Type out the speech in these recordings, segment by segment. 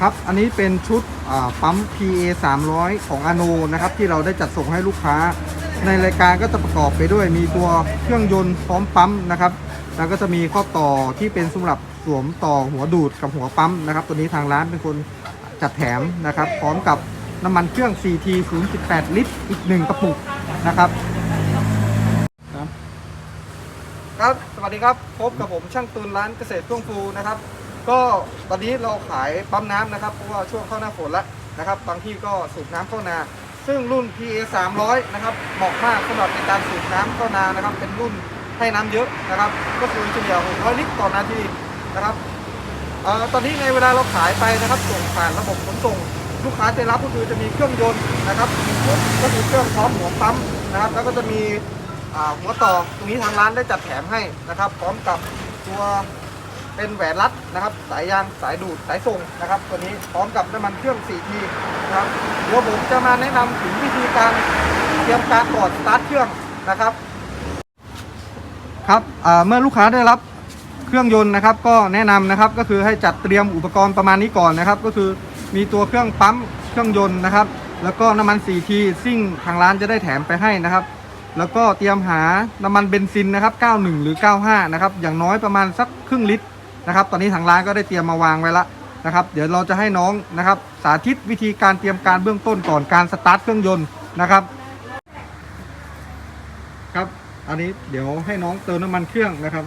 ครับ อันนี้เป็นชุดปั๊ม PA 300 ของอโนนะครับ ที่เราได้จัดส่งให้ลูกค้า ในรายการก็จะประกอบไปด้วยมีตัวเครื่องยนต์พร้อมปั๊มนะครับ แล้วก็จะมีข้อต่อที่เป็นสำหรับสวมต่อหัวดูดกับหัวปั๊มนะครับ ตัวนี้ทางร้านเป็นคนจัดแถมนะครับ พร้อมกับน้ำมันเครื่อง CT 0.8 ลิตร อีกหนึ่งกระปุกนะครับครับ สวัสดีครับ พบกับผมช่างตูนร้านเกษตรช่วงฟูนะครับ ก็ตอนนี้เราขายปั๊มน้ำนะครับเพราะว่าช่วงเข้าหน้าฝนแล้วนะครับบางที่ก็สูบน้ำเข้านา ซึ่งรุ่น PA 300นะครับเหมาะมากสำหรับในการสูบน้ำเข้านานะครับ เป็นรุ่นให้น้ำเยอะนะครับ ก็คือเฉลี่ย600ลิตรต่อนาทีนะครับเอ่อตอนนี้ในเวลาเราขายไปนะครับส่งผ่านระบบขนส่ง ลูกค้าจะรับก็คือจะมีเครื่องยนต์นะครับมีชุดก็คือเครื่องพร้อมหัวปั๊มนะครับ แล้วก็จะมีอ่าหัวต่อตรงนี้ทางร้านได้จัดแถมให้นะครับ พร้อมกับตัว เป็นแหวนรัดนะครับ สายยางสายดูดสายส่งนะครับ ตัวนี้พร้อมกับน้ำมันเครื่อง 4T นะครับเดี๋ยวผมจะมาแนะนำถึงวิธีการเตรียมการก่อนสตาร์ทเครื่องนะครับครับเมื่อลูกค้าได้รับเครื่องยนต์นะครับ ก็แนะนำนะครับก็คือให้จัดเตรียมอุปกรณ์ประมาณนี้ก่อนนะครับ ก็คือมีตัวเครื่องปั๊มเครื่องยนต์นะครับ แล้วก็น้ำมัน 4T ซิ่งทางร้านจะได้แถมไปให้นะครับ แล้วก็เตรียมหาน้ำมันเบนซินนะครับ 91 หรือ 95 นะครับ อย่างน้อยประมาณสักครึ่งลิตร นะครับ ตอนนี้ทางร้านก็ได้เตรียมมาวางไว้แล้วนะครับ เดี๋ยวเราจะให้น้องนะครับ สาธิตวิธีการเตรียมการเบื้องต้นก่อนการสตาร์ทเครื่องยนต์นะครับ ครับ อันนี้เดี๋ยวให้น้องเติมน้ำมันเครื่องนะครับ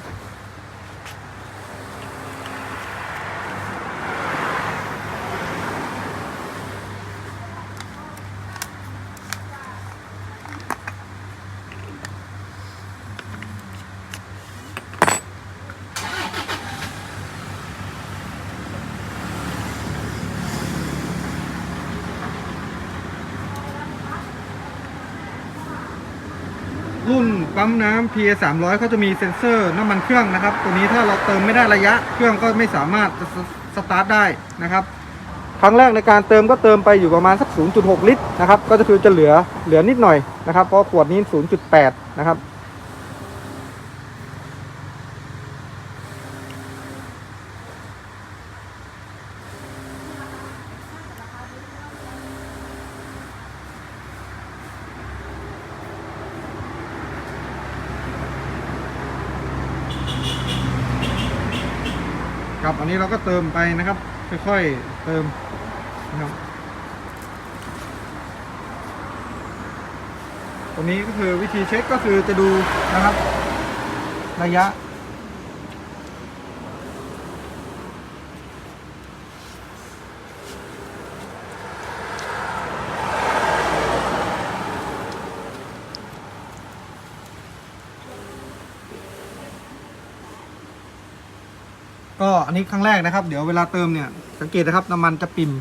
รุ่นปั๊มน้ำ PA 300เขาจะมีเซ็นเซอร์น้ำมันเครื่องนะครับ ตัวนี้ถ้าเราเติมไม่ได้ระยะเครื่องก็ไม่สามารถจะสสตาร์ทได้นะครับครั้งแรกในการเติมก็เติมไปอยู่ประมาณสัก 0.6 ลิตรนะครับ ก็จะคือจะเหลือเหลือนิดหน่อยนะครับ เพราะขวดนี้ 0.8 นะครับ ครับอันนี้เราก็เติมไปนะครับ ค่อยๆเติมนะครับ ตรงนี้ก็คือวิธีเช็คก็คือจะดูนะครับ ระยะ ก็อันนี้ครั้งแรกนะครับ เดี๋ยวเวลาเติมเนี่ยสังเกตนะครับน้ำมันจะปิ่ม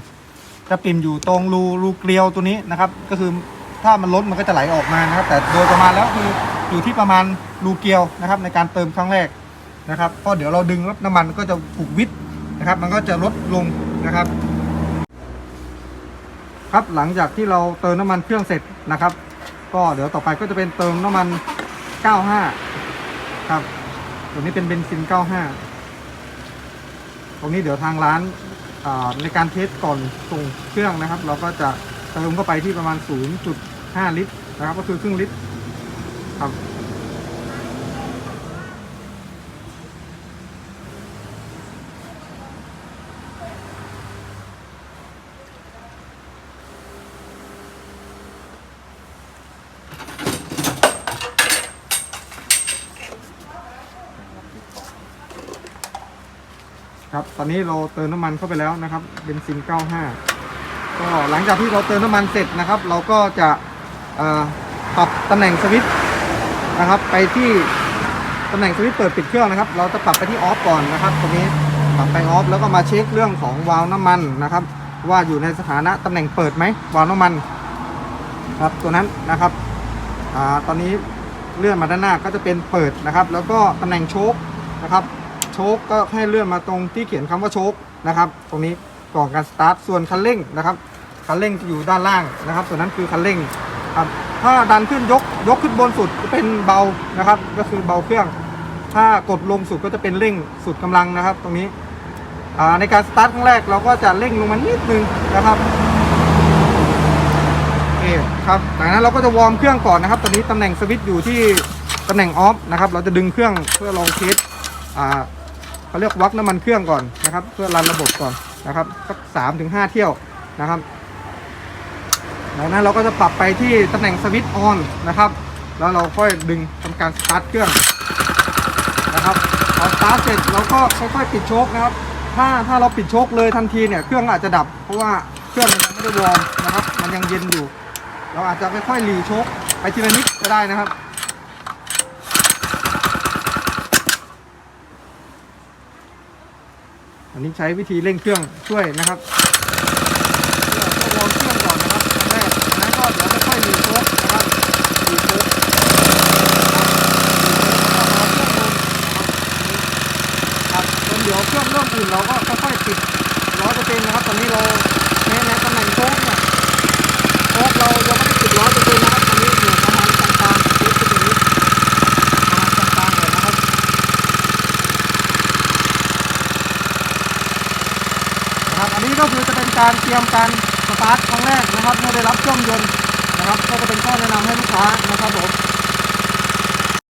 จะปิ่มอยู่ตรงรูรูเกลียวตัวนี้นะครับ ก็คือถ้ามันล้นมันก็จะไหลออกมานะครับ แต่โดยประมาณแล้วคืออยู่ที่ประมาณรูเกลียวนะครับ ในการเติมครั้งแรกนะครับเพราะเดี๋ยวเราดึงแล้วน้ำมันก็จะผูกวิทย์นะครับ มันก็จะลดลงนะครับ ครับหลังจากที่เราเติมน้ำมันเครื่องเสร็จนะครับ ก็เดี๋ยวต่อไปก็จะเป็นเติมน้ำมัน 95 ครับตัวนี้เป็นเบนซิน 95 ตรงนี้เดี๋ยวทางร้านในการเทสก่อนส่งเครื่องนะครับ เราก็จะเติมเข้าไปที่ประมาณ 0.5 ลิตรนะครับ ก็คือครึ่งลิตรครับ ครับตอนนี้เราเติมน้ำมันเข้าไปแล้วนะครับเบนซิน 95 ก็หลังจากที่เราเติมน้ำมันเสร็จนะครับ เราก็จะปรับตำแหน่งสวิตช์นะครับ ไปที่ตำแหน่งสวิตช์เปิดปิดเครื่องนะครับ เราจะปรับไปที่ออฟก่อนนะครับตรงนี้ปรับไปออฟแล้วก็มาเช็คเรื่องของวาล์วน้ำมันนะครับ ว่าอยู่ในสถานะตำแหน่งเปิดไหมวาล์วน้ำมันครับตัวนั้นนะครับอ่าตอนนี้เลื่อนมาด้านหน้าก็จะเป็นเปิดนะครับ แล้วก็ตำแหน่งโชคนะครับ โชคก็ให้เลื่อนมาตรงที่เขียนคำว่าโชคนะครับ ตรงนี้ก่อนการสตาร์ทส่วนคันเร่งนะครับคันเร่งจะอยู่ด้านล่างนะครับ ส่วนนั้นคือคันเร่งครับถ้าดันขึ้นยกยกขึ้นบนสุดก็เป็นเบานะครับ ก็คือเบาเครื่อง ถ้ากดลงสุดก็จะเป็นเร่งสุดกำลังนะครับ ตรงนี้ในการสตาร์ทครั้งแรกเราก็จะเร่งลงมานิดนึงนะครับโอเคครับจากนั้นเราก็จะวอร์มเครื่องก่อนนะครับ ตอนนี้ตำแหน่งสวิตช์อยู่ที่ตำแหน่งออฟนะครับ เราจะดึงเครื่องเพื่อลองเทสอ่า เขาเรียกวักน้ำมันเครื่องก่อนนะครับ เพื่อรันระบบก่อนนะครับสักสามถึงห้าเที่ยวนะครับจากนั้นเราก็จะปรับไปที่ตำแหน่งสวิตช์ออนนะครับ แล้วเราค่อยดึงทำการสตาร์ทเครื่องนะครับพอสตาร์ทเสร็จเราก็ค่อยๆปิดโชคนะครับ ถ้าถ้าเราปิดโชคเลยทันทีเนี่ยเครื่องอาจจะดับ เพราะว่าเครื่องมันยังไม่ได้วอร์มนะครับ มันยังเย็นอยู่ เราอาจจะค่อยๆรีโชคไปทีละนิดก็ได้นะครับ อันนี้ใช้วิธีเร่งเครื่องช่วยนะครับเพื่อเพื่อวอร์มเครื่องก่อนนะครับครั้งแรกจากนั้นก็เดี๋ยวค่อยๆรีโชคนะครับรีโชคครับจนเดี๋ยวเครื่องเริ่มอุ่นเราก็ค่อยๆปิดร้อยเปอร์เซ็นต์นะครับ ตอนนี้เราในในตำแหน่งโชคเนี่ยโชคเรายังไม่ได้ปิดร้อยเปอร์เซ็นต์นะครับตอนนี้อยู่ประมาณกลางๆเทสตัวนี้ประมาณกลางๆเลยนะครับ นี้ก็คือจะเป็นการเตรียมการสตาร์ทครั้งแรกนะครับเมื่อได้รับเครื่องยนต์นะครับก็จะเป็นข้อแนะนำให้ลูกค้านะครับผม